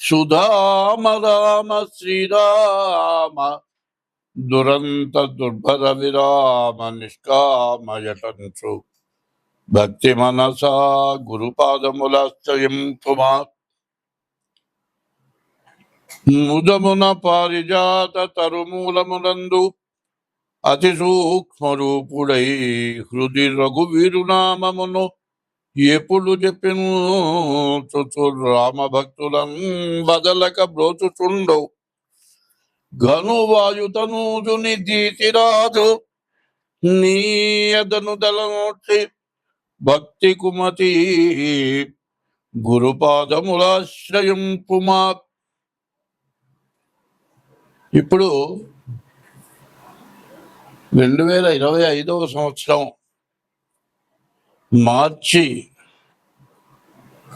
సుధామ రామ శ్రీరామ దురంత దుర్భర విరామ నిష్కామయటంచు భక్తి మనసా గురుపాదములాశ్రయం కుమా ముదమున పారిజాత తరుమూలమునందు అతి సూక్ష్మ రూపుడై హృది రఘువీరునామమును ఎప్పుడు చెప్పిను రామ భక్తులం బదలక బ్రోచుచుండవు. ఘను వాయుతనూజుని దీతిరాజు నీయదను దళనోక్షి భక్తి కుమతి గురుపాదములాశ్రయం పుమా ఇప్పుడు రెండు వేల ఇరవై ఐదవ సంవత్సరం మార్చి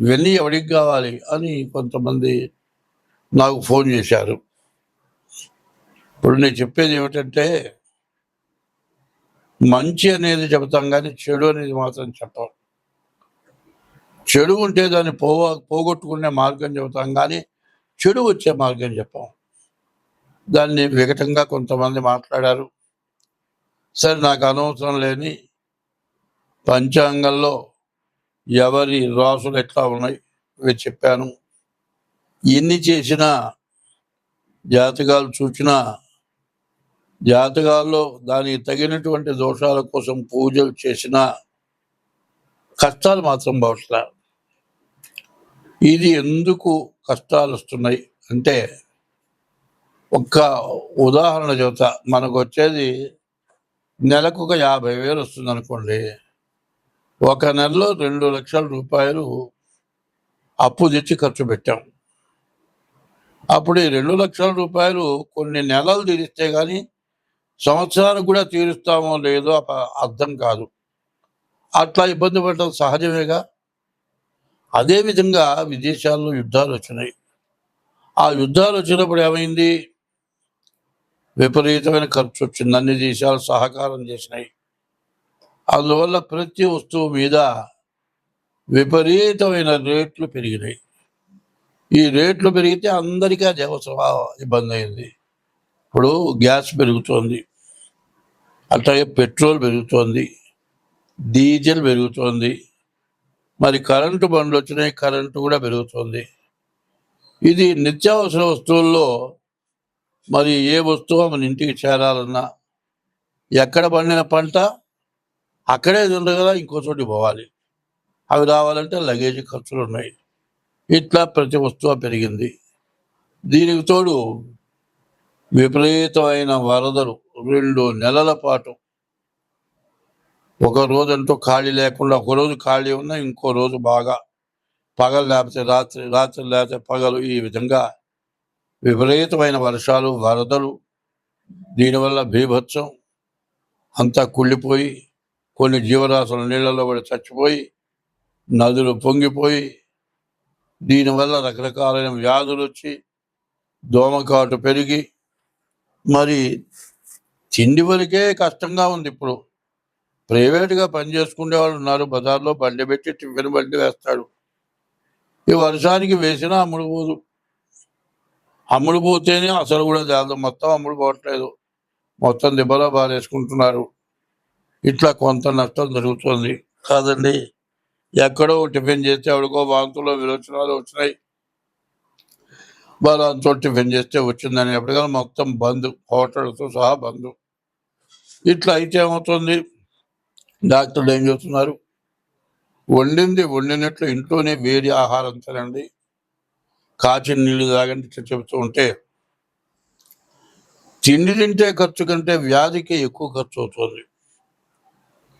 ఇవన్నీ ఎవరికి కావాలి అని కొంతమంది నాకు ఫోన్ చేశారు. ఇప్పుడు నేను చెప్పేది ఏమిటంటే మంచి అనేది చెబుతాం కానీ చెడు అనేది మాత్రం చెప్పం. చెడు ఉంటే దాన్ని పోవ పోగొట్టుకునే మార్గం చెబుతాం కానీ చెడు వచ్చే మార్గం చెప్పాం. దాన్ని వికటంగా కొంతమంది మాట్లాడారు. సరే నాకు అనవసరం లేని పంచాంగంలో ఎవరి రాసులు ఎట్లా ఉన్నాయి? ఇవి చెప్పాను. ఎన్ని చేసినా జాతకాలు చూసినా జాతకాల్లో దానికి తగినటువంటి దోషాల కోసం పూజలు చేసినా కష్టాలు మాత్రం భవిష్యత్ ఇది ఎందుకు కష్టాలు వస్తున్నాయి? అంటే ఒక్క ఉదాహరణ చెబుతా. మనకు వచ్చేది నెలకు ఒక యాభై వేలు వస్తుంది అనుకోండి ఒక నెలలో రెండు లక్షల రూపాయలు అప్పు తెచ్చి ఖర్చు పెట్టాం. అప్పుడు ఈ రెండు లక్షల రూపాయలు కొన్ని నెలలు తీరిస్తే కానీ సంవత్సరానికి కూడా తీరుస్తామో లేదో అర్థం కాదు. అట్లా ఇబ్బంది పడటం సహజమేగా? అదేవిధంగా విదేశాల్లో యుద్ధాలు వచ్చినాయి. ఆ యుద్ధాలు వచ్చినప్పుడు ఏమైంది? విపరీతమైన ఖర్చు వచ్చింది. అన్ని దేశాలు సహకారం చేసినాయి. అందువల్ల ప్రతి వస్తువు మీద విపరీతమైన రేట్లు పెరిగినాయి. ఈ రేట్లు పెరిగితే అందరికీ అది అవసరం ఇబ్బంది అయింది. ఇప్పుడు గ్యాస్ పెరుగుతోంది. అట్లాగే పెట్రోల్ పెరుగుతోంది. డీజిల్ పెరుగుతోంది. మరి కరెంటు బండ్లు వచ్చినాయి కరెంటు కూడా పెరుగుతోంది. ఇది నిత్యావసర వస్తువుల్లో మరి ఏ వస్తువు మన ఇంటికి చేరాలన్నా ఎక్కడ పండిన పంట అక్కడే ఉండదు కదా ఇంకో చోటికి పోవాలి. అవి రావాలంటే లగేజ్ ఖర్చులు ఉన్నాయి. ఇట్లా ప్రతి వస్తువు పెరిగింది. దీనికి తోడు విపరీతమైన వరదలు రెండు నెలల పాటు. ఒక రోజంటూ ఖాళీ లేకుండా ఒక రోజు ఖాళీ ఉన్నా ఇంకో రోజు బాగా పగలు లేకపోతే రాత్రి రాత్రి లేకపోతే పగలు ఈ విధంగా విపరీతమైన వర్షాలు వరదలు దీనివల్ల బీభత్సం అంతా కుళ్ళిపోయి కొన్ని జీవరాశులు నీళ్ళలో పడి చచ్చిపోయి నదులు పొంగిపోయి దీనివల్ల రకరకాలైన వ్యాధులు వచ్చి దోమకాటు పెరిగి మరి తిండి వరకే కష్టంగా ఉంది ఇప్పుడు. ప్రైవేట్గా పని చేసుకునే వాళ్ళు ఉన్నారు బజార్లో బండి పెట్టి టిఫిన్ బండి వేస్తాడు. ఈ వర్షానికి వేసినా అమ్ముడు పోదు. అమ్ముడు పోతేనే అసలు కూడా జాగ్రత్త మొత్తం అమ్ముడు పోవట్లేదు. మొత్తం దెబ్బలో బారేసుకుంటున్నారు ఇట్లా కొంత నష్టం జరుగుతుంది. కాదండి ఎక్కడో టిఫిన్ చేస్తే ఎవడికో వాంతులు విరోచనాలు వచ్చినాయి. బలంతో టిఫిన్ చేస్తే వచ్చిందని ఎప్పటికైనా మొత్తం బంద్ హోటల్తో సహా బంద్. ఇట్లా అయితే ఏమవుతుంది? డాక్టర్లు ఏం చేస్తున్నారు? వండింది వండినట్లు ఇంట్లోనే వేడి ఆహారం తినండి. కాచిన నీళ్ళు తాగండి ఇట్లా చెబుతూ ఉంటే తిండి తింటే ఖర్చు కంటే వ్యాధికి ఎక్కువ ఖర్చు అవుతుంది.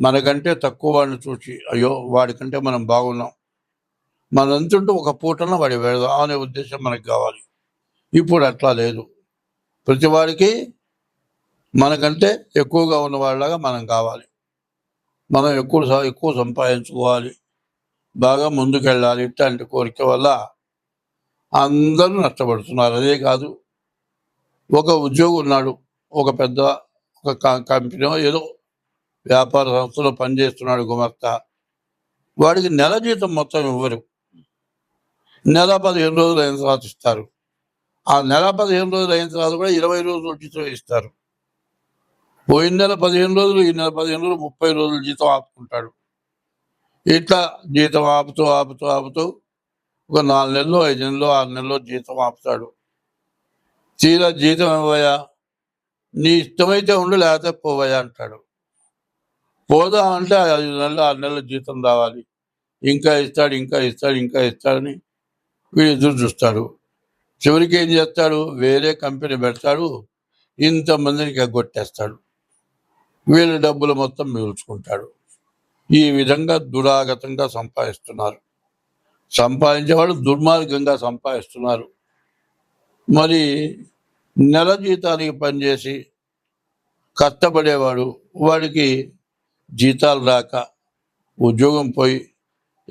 మనకంటే తక్కువ వాడిని చూసి అయ్యో వాడికంటే మనం బాగున్నాం. మనంతుంటూ ఒక పూటన వాడి వెళదాం అనే ఉద్దేశం మనకు కావాలి. ఇప్పుడు అట్లా లేదు. ప్రతి వాడికి మనకంటే ఎక్కువగా ఉన్నవాళ్ళగా మనం కావాలి. మనం ఎక్కువ ఎక్కువ సంపాదించుకోవాలి. బాగా ముందుకెళ్ళాలి ఇట్లాంటి కోరిక వల్ల అందరూ నష్టపడుతున్నారు. అదే కాదు ఒక ఉద్యోగి ఉన్నాడు ఒక పెద్ద ఒక కంపెనీ ఏదో వ్యాపార సంస్థలో పనిచేస్తున్నాడు గుమస్తా వాడికి నెల జీతం మొత్తం ఇవ్వరు. నెల పదిహేను రోజులు అయిన తర్వాత ఇస్తారు. ఆ నెల పదిహేను రోజులు అయిన తర్వాత కూడా ఇరవై రోజులు జీతం ఇస్తారు. పోయిన నెల పదిహేను రోజులు ఈ నెల పదిహేను రోజులు ముప్పై రోజులు జీతం ఆపుకుంటాడు. ఇట్లా జీతం ఆపుతూ ఆపుతూ ఆపుతూ ఒక నాలుగు నెలలో ఐదు నెలలో ఆరు నెలలో జీతం ఆపుతాడు. తీరా జీతం ఇవ్వయా నీ ఇష్టమైతే ఉండు లేకపోతే పోవయ్యా అంటాడు. పోదా అంటే ఐదు నెలలు ఆరు నెలల జీతం రావాలి. ఇంకా ఇస్తాడు ఇంకా ఇస్తాడు ఇంకా ఇస్తాడని వీడు ఎదురు చూస్తాడు. చివరికి ఏం చేస్తాడు? వేరే కంపెనీ పెడతాడు ఇంతమందికి ఎగ్గొట్టేస్తాడు. వీళ్ళ డబ్బులు మొత్తం మిగుల్చుకుంటాడు. ఈ విధంగా దురాగతంగా సంపాదిస్తున్నారు. సంపాదించేవాడు దుర్మార్గంగా సంపాదిస్తున్నారు. మరి నెల జీతానికి పనిచేసి కష్టపడేవాడు వాడికి జీతాలు రాక ఉద్యోగం పోయి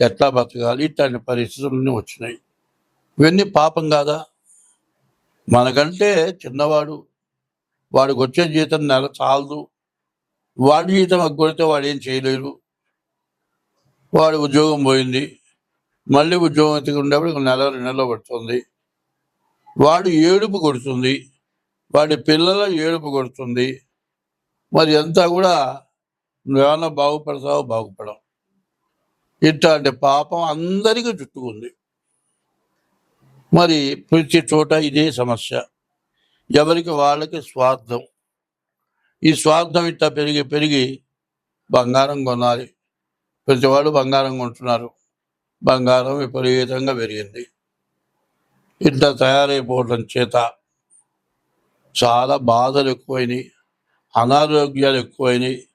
ఎట్లా బతకాలి? ఇట్లాంటి పరిస్థితులన్నీ వచ్చినాయి. ఇవన్నీ పాపం కాదా? మనకంటే చిన్నవాడు వాడికి వచ్చే జీతం నెల చాలదు. వాడి జీతం అగ్గొడితే వాడు ఏం చేయలేరు. వాడి ఉద్యోగం పోయింది. మళ్ళీ ఉద్యోగం ఎత్తుకు ఉండేప్పుడు నెల రెండు నెలలు పడుతుంది. వాడు ఏడుపు కొడుతుంది. వాడి పిల్లల ఏడుపు కొడుతుంది. మరి అంతా కూడా నువ్వేమన్నా బాగుపడతావు బాగుపడవు. ఇట్లాంటి పాపం అందరికీ చుట్టుకుంది. మరి ప్రతి చోట ఇదే సమస్య. ఎవరికి వాళ్ళకి స్వార్థం. ఈ స్వార్థం ఇట్లా పెరిగి పెరిగి బంగారం కొనాలి. ప్రతి వాళ్ళు బంగారం కొంటున్నారు. బంగారం విపరీతంగా పెరిగింది. ఇట్లా తయారైపోవడం చేత చాలా బాధలు ఎక్కువైనాయి. అనారోగ్యాలు ఎక్కువైనాయి.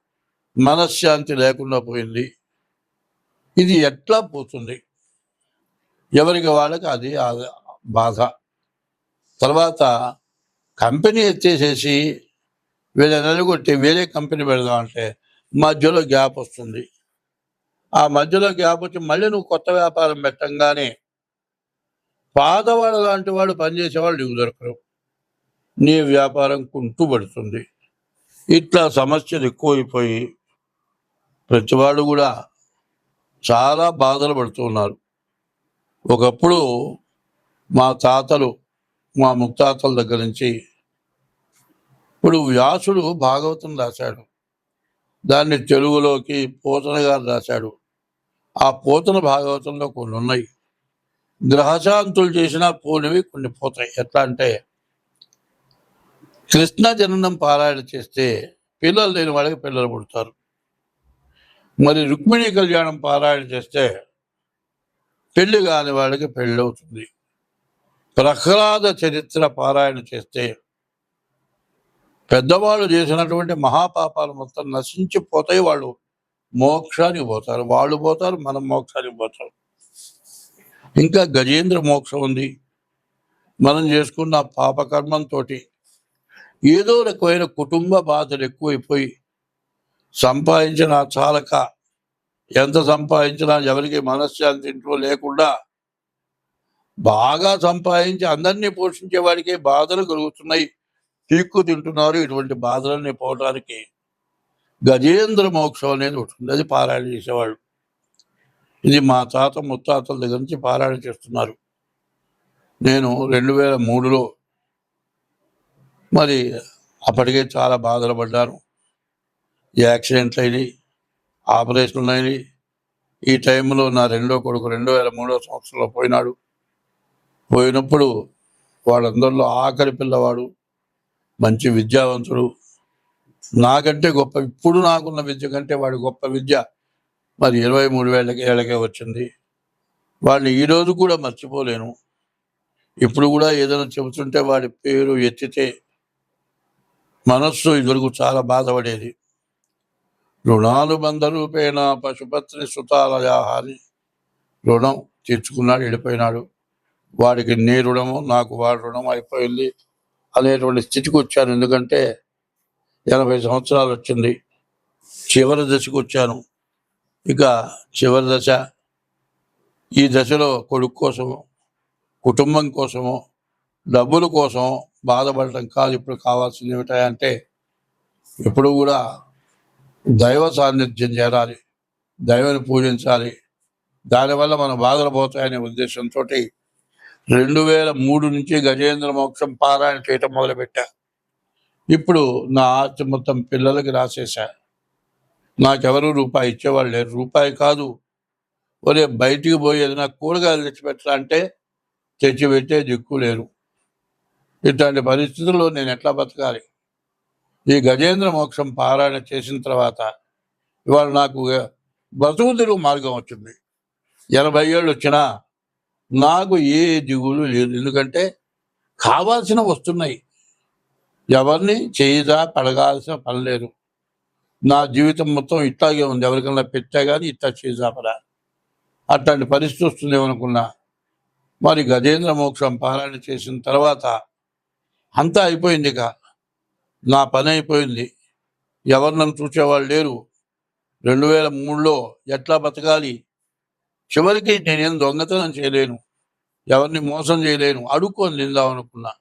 మనశ్శాంతి లేకుండా పోయింది. ఇది ఎట్లా పోతుంది? ఎవరికి వాళ్ళకి అది ఆ బాధ. తర్వాత కంపెనీ ఎత్తేసేసి వీళ్ళ నెలగొట్టి వేరే కంపెనీ పెడదాం అంటే మధ్యలో గ్యాప్ వస్తుంది. ఆ మధ్యలో గ్యాప్ వచ్చి మళ్ళీ నువ్వు కొత్త వ్యాపారం పెట్టంగానే పాతవాడు లాంటి వాడు పనిచేసేవాళ్ళు నీకు దొరకరు. నీ వ్యాపారం కుంటుపడుతుంది. ఇట్లా సమస్యలు ఎక్కువైపోయి ప్రతివాడు కూడా చాలా బాధలు పడుతూ ఉన్నారు. ఒకప్పుడు మా తాతలు మా ముత్తాతల దగ్గర నుంచి ఇప్పుడు వ్యాసుడు భాగవతం రాశాడు. దాన్ని తెలుగులోకి పోతన గారు రాశాడు. ఆ పోతన భాగవతంలో కొన్ని ఉన్నాయి. గ్రహశాంతులు చేసినా పోనివి కొన్ని పోతాయి. ఎట్లా అంటే కృష్ణ జననం పారాయణ చేస్తే పిల్లలు లేని వాళ్ళకి పిల్లలు పుడతారు. మరి రుక్మిణి కళ్యాణం పారాయణ చేస్తే పెళ్ళి కాని వాళ్ళకి పెళ్ళి అవుతుంది ప్రహ్లాద చరిత్ర పారాయణ చేస్తే పెద్దవాళ్ళు చేసినటువంటి మహాపాపాలు మొత్తం నశించిపోతాయి. వాళ్ళు మోక్షానికి పోతారు. వాళ్ళు పోతారు మనం మోక్షానికి పోతాం. ఇంకా గజేంద్ర మోక్షం ఉంది. మనం చేసుకున్న పాపకర్మంతో ఏదో రకమైన కుటుంబ బాధలు ఎక్కువైపోయి సంపాదించిన చాలక ఎంత సంపాదించినా ఎవరికి మనశ్శాంతి ఇంట్లో లేకుండా బాగా సంపాదించి అందరినీ పోషించే వాడికి బాధలు కలుగుతున్నాయి. తీక్కు తింటున్నారు. ఇటువంటి బాధలన్నీ పోవడానికి గజేంద్ర మోక్షం అనేది ఉంటుంది అది పారాయణ చేసేవాళ్ళు. ఇది మా తాత ముత్తాతల దగ్గర నుంచి పారాయణ చేస్తున్నారు. నేను రెండు వేల మూడులో మరి అప్పటికే చాలా బాధలు పడ్డాను. యాక్సిడెంట్లు అయినాయి ఆపరేషన్లు అయినాయి. ఈ టైంలో నా రెండో కొడుకు రెండు వేల మూడో సంవత్సరంలో పోయినాడు. పోయినప్పుడు వాళ్ళందరిలో ఆఖరి పిల్లవాడు మంచి విద్యావంతుడు. నాకంటే గొప్ప ఇప్పుడు నాకున్న విద్య కంటే వాడి గొప్ప విద్య మరి ఇరవై మూడు వేలకి ఏళ్ళకే వచ్చింది. వాళ్ళు ఈరోజు కూడా మర్చిపోలేను. ఇప్పుడు కూడా ఏదైనా చెబుతుంటే వాడి పేరు ఎత్తితే మనస్సు ఇదివరకు చాలా బాధపడేది. రుణాలు బంధ రూపేణ సుతాలయాహారి రుణం తీర్చుకున్నాడు వెళ్ళిపోయినాడు. వాడికి నీ రుణము నాకు వాడి రుణం అయిపోయింది అనేటువంటి స్థితికి వచ్చాను. ఎందుకంటే ఎనభై సంవత్సరాలు వచ్చింది. చివరి దశకు వచ్చాను. ఇక చివరి దశ ఈ దశలో కొడుకు కోసము కుటుంబం కోసము డబ్బుల కోసం బాధపడటం కాదు. ఇప్పుడు కావాల్సింది ఏమిటంటే ఎప్పుడు కూడా దైవ సాన్నిధ్యం చేరాలి దైవాన్ని పూజించాలి. దానివల్ల మన బాధలు పోతాయనే ఉద్దేశంతో రెండు వేల మూడు నుంచి గజేంద్ర మోక్షం పారాయణ చేయటం మొదలుపెట్టా. ఇప్పుడు నా ఆస్తి మొత్తం పిల్లలకి రాసేశా. నాకెవరు రూపాయి ఇచ్చేవాళ్ళు లేరు. రూపాయి కాదు. ఒరే బయటికి పోయి ఏదైనా కూరగాయలు తెచ్చిపెట్టాలంటే తెచ్చిపెట్టే దిక్కు లేరు ఇట్లాంటి పరిస్థితుల్లో నేను ఎట్లా బతకాలి? ఈ గజేంద్ర మోక్షం పారాయణ చేసిన తర్వాత ఇవాళ నాకు బ్రతుకు తిరుగు మార్గం వచ్చింది. ఎనభై ఏళ్ళు వచ్చినా నాకు ఏ దిగులు లేదు. ఎందుకంటే కావాల్సిన వస్తున్నాయి. ఎవరిని చేయదా పడగాల్సిన పని లేదు. నా జీవితం మొత్తం ఇట్లాగే ఉంది. ఎవరికైనా పెట్టా కానీ ఇట్లా చేసాపరా అట్లాంటి పరిస్థితి వస్తుంది అనుకున్నా మరి గజేంద్ర మోక్షం పారాయణ చేసిన తర్వాత అంతా అయిపోయింది ఇక. నా పని అయిపోయింది ఎవరు నన్ను చూసేవాళ్ళు లేరు. రెండు వేల మూడులో ఎట్లా బతకాలి? చివరికి నేనేం దొంగతనం చేయలేను. ఎవరిని మోసం చేయలేను. అడుక్కొని నిందాం అనుకున్నా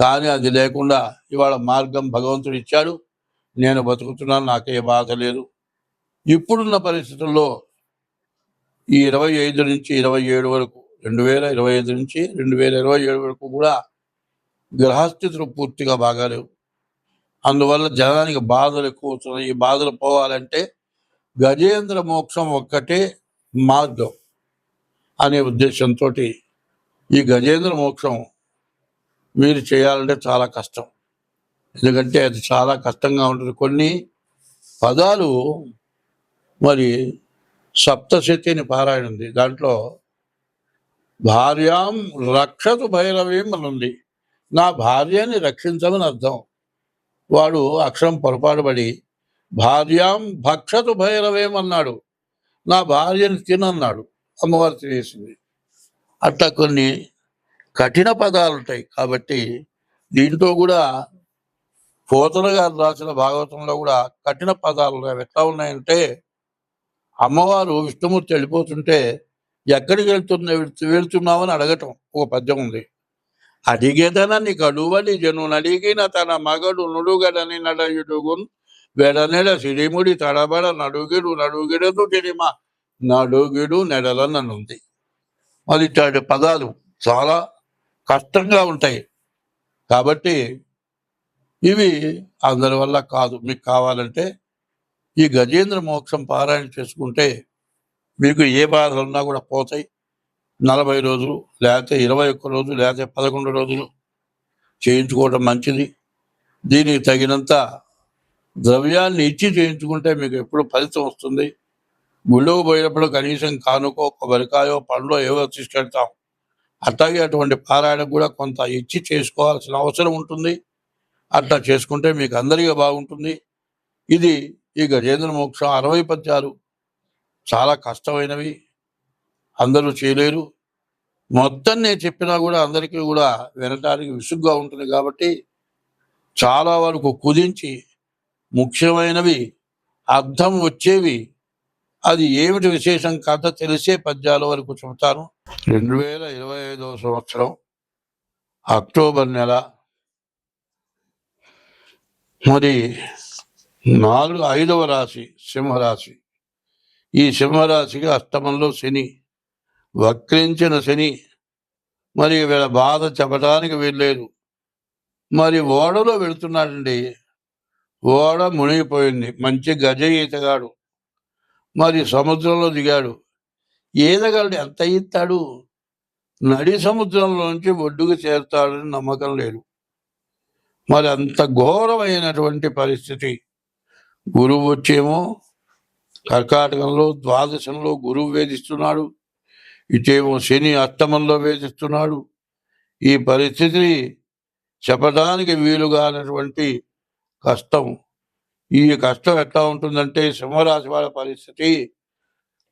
కానీ అది లేకుండా ఇవాళ మార్గం భగవంతుడు ఇచ్చాడు. నేను బతుకుతున్నాను. నాకే బాధ లేదు. ఇప్పుడున్న పరిస్థితుల్లో ఈ ఇరవై ఐదు నుంచి ఇరవై ఏడు వరకు రెండు వేల ఇరవై ఐదు నుంచి రెండు వేల ఇరవై ఏడు వరకు కూడా గ్రహస్థితులు పూర్తిగా బాగాలేవు. అందువల్ల జనానికి బాధలు ఎక్కువ వస్తున్నాయి. ఈ బాధలు పోవాలంటే గజేంద్ర మోక్షం ఒక్కటే మార్గం అనే ఉద్దేశంతో ఈ గజేంద్ర మోక్షం మీరు చేయాలంటే చాలా కష్టం. ఎందుకంటే అది చాలా కష్టంగా ఉంటుంది. కొన్ని పదాలు మరి సప్తశతిని పారాయణ ఉంది. దాంట్లో భార్యాం రక్షతు భైరవీం అని ఉంది. నా భార్యని రక్షించమని అర్థం. వాడు అక్షరం పొరపాటుబడి భార్యాం భక్షతు భైరవేమన్నాడు నా భార్యని తినన్నాడు. అమ్మవారు తినేసింది. అట్లా కొన్ని కఠిన పదాలు ఉంటాయి కాబట్టి దీంతో కూడా పోతన గారు రాసిన భాగవతంలో కూడా కఠిన పదాలు ఉన్నాయి. ఎట్లా ఉన్నాయంటే అమ్మవారు విష్ణుమూర్తి వెళ్ళిపోతుంటే ఎక్కడికి వెళ్తున్నా వెళ్తున్నామని అడగటం ఒక పద్యం ఉంది. అడిగేదన నీకు అడువలి జను అడిగిన తన మగడు నుడుగడని నడయుడుగున్ వెడనెడ సిరిముడి తడబడ నడుగిడు నడుగిడదు గిరిమ నడుగిడు నెడలననుంది. మరి ఇట్లాంటి పదాలు చాలా కష్టంగా ఉంటాయి. కాబట్టి ఇవి అందరి వల్ల కాదు. మీకు కావాలంటే ఈ గజేంద్ర మోక్షం పారాయణ చేసుకుంటే మీకు ఏ బాధలు ఉన్నా కూడా పోతాయి. నలభై రోజులు లేకపోతే ఇరవై ఒక్క రోజులు లేకపోతే పదకొండు రోజులు చేయించుకోవడం మంచిది. దీనికి తగినంత ద్రవ్యాన్ని ఇచ్చి చేయించుకుంటే మీకు ఎప్పుడు ఫలితం వస్తుంది. గుళ్ళకు పోయినప్పుడు కనీసం కానుకో కొబ్బరికాయో పండ్లో ఏవో తీసుకెళ్తాం. అట్లాగే అటువంటి పారాయణకు కూడా కొంత ఇచ్చి చేసుకోవాల్సిన అవసరం ఉంటుంది. అట్లా చేసుకుంటే మీకు అందరికీ బాగుంటుంది. ఇది ఈ గజేంద్ర మోక్షం అరవై పద్యాలు. చాలా కష్టమైనవి. అందరూ చేయలేరు. మొత్తం నేను చెప్పినా కూడా అందరికీ కూడా వినటానికి విసుగ్గా ఉంటుంది కాబట్టి చాలా వరకు కుదించి ముఖ్యమైనవి అర్థం వచ్చేవి అది ఏమిటి విశేషం కథ తెలిసే పద్యాల వరకు చెబుతాను. రెండు వేల ఇరవై ఐదవ సంవత్సరం అక్టోబర్ నెల. మరి నాలుగు ఐదవ రాశి సింహరాశి. ఈ సింహరాశికి అష్టమంలో శని. వక్రించిన శని. మరి వీళ్ళ బాధ చెప్పడానికి వీల్లేదు. మరి ఓడలో వెళుతున్నాడండి. ఓడ మునిగిపోయింది. మంచి గజ ఈతగాడు. మరి సముద్రంలో దిగాడు. ఈతగాడు ఎంత ఈతాడు? నడి సముద్రంలోంచి ఒడ్డుకు చేరుతాడని నమ్మకం లేదు. మరి అంత ఘోరమైనటువంటి పరిస్థితి. గురువు వచ్చేమో కర్కాటకంలో ద్వాదశంలో గురువు వేధిస్తున్నాడు. ఇటేమో శని అష్టమంలో వేధిస్తున్నాడు. ఈ పరిస్థితిని చెప్పడానికి వీలుగానటువంటి కష్టం. ఈ కష్టం ఎట్లా ఉంటుందంటే సింహరాశి వాళ్ళ పరిస్థితి.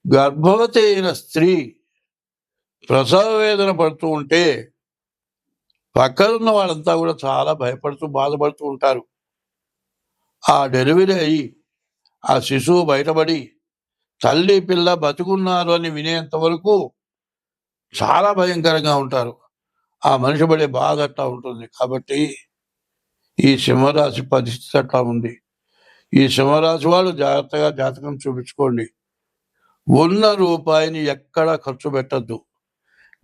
గర్భవతి అయిన స్త్రీ ప్రసవ వేదన పడుతూ ఉంటే పక్కనున్న వాళ్ళంతా కూడా చాలా భయపడుతూ బాధపడుతూ ఉంటారు. ఆ డెలివరీ అయ్యి ఆ శిశువు బయటపడి తల్లి పిల్ల బతుకున్నారు అని వినేంత వరకు చాలా భయంకరంగా ఉంటారు. ఆ మనిషి పడే బాధ అట్లా ఉంటుంది. కాబట్టి ఈ సింహరాశి పరిస్థితి అట్లా ఉంది. ఈ సింహరాశి వాళ్ళు జాగ్రత్తగా జాతకం చూపించుకోండి. ఉన్న రూపాయిని ఎక్కడ ఖర్చు పెట్టద్దు.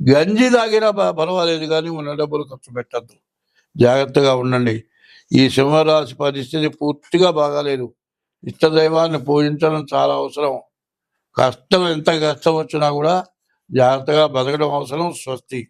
గంజి తాగినా పర్వాలేదు కానీ ఉన్న డబ్బులు ఖర్చు పెట్టద్దు. జాగ్రత్తగా ఉండండి. ఈ సింహరాశి పరిస్థితి పూర్తిగా బాగాలేదు. ఇష్టదైవాన్ని పూజించడం చాలా అవసరం. కష్టం ఎంత కష్టం వచ్చినా కూడా జాగ్రత్తగా బతకడం అవసరం స్వస్తి.